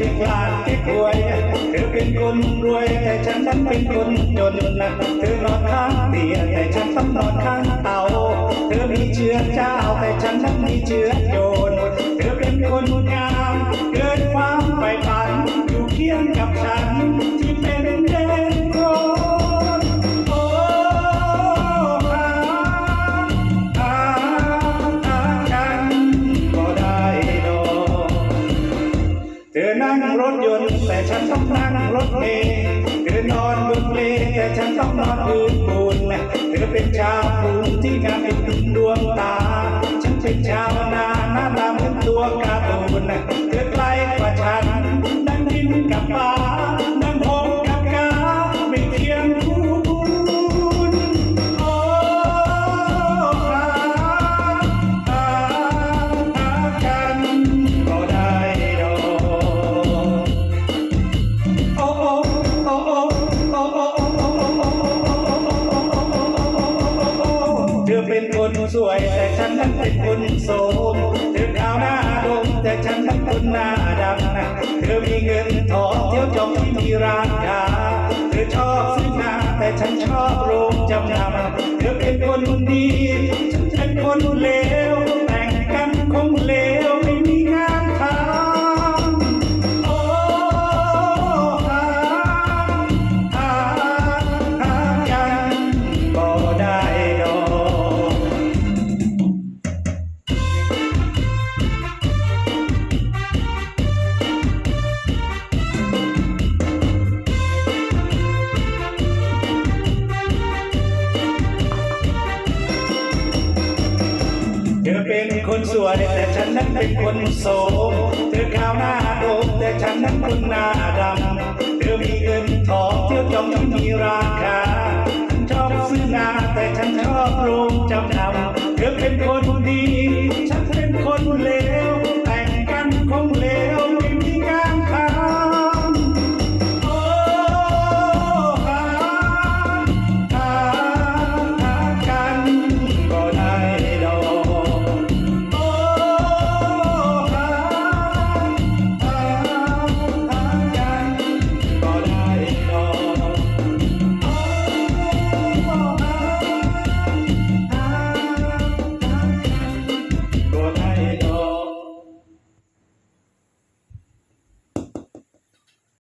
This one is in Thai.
เองฉันเป็นเพียงหลานที่ป่วยเธอเป็นคนรวยแต่ฉันนั้นเป็นคนจนนะเธอนอนข้างเตียงแต่ฉันต้องนอนข้างเตาเธอมีเชื้อเจ้าแต่ฉันนั้นมีเชื้อโจรเธอเป็นคนงามเกินความไปฝันอยู่เคียงกับฉัน เธอนั่งรถยนต์แต่ฉันต้องนั่งรถเมล์เธอนอนบนเปลแต่ฉันต้องนอนพื้นปูนเธอเป็นชาวกรุงที่งามเป็นดวงตา ฉันเป็นชาวนาหน้าตาเหมือนตัวการ์ตูนเธอไกลกว่าฉันนั่งกินกับปลา วยแต่ฉันนั้นเป็นคนโสมเธอดาวหน้าดมแต่ฉันนั้นคนหน้าดำนะเธอมีเงินทองเที่ยวจองที่ร้านยาเธอชอบซื้อนาแต่ฉันชอบโรงจำนำ เป็นคนสวยแต่ฉันนั้นเป็นคนโสมเธอขาวหน้าโดมแต่ฉันนั้นคนหน้าดำเธอมีเงินทองเที่ยวจองที่มีราคาฉันชอบซื้อนาแต่ฉันชอบโรงจำนำเธอเป็นคนดี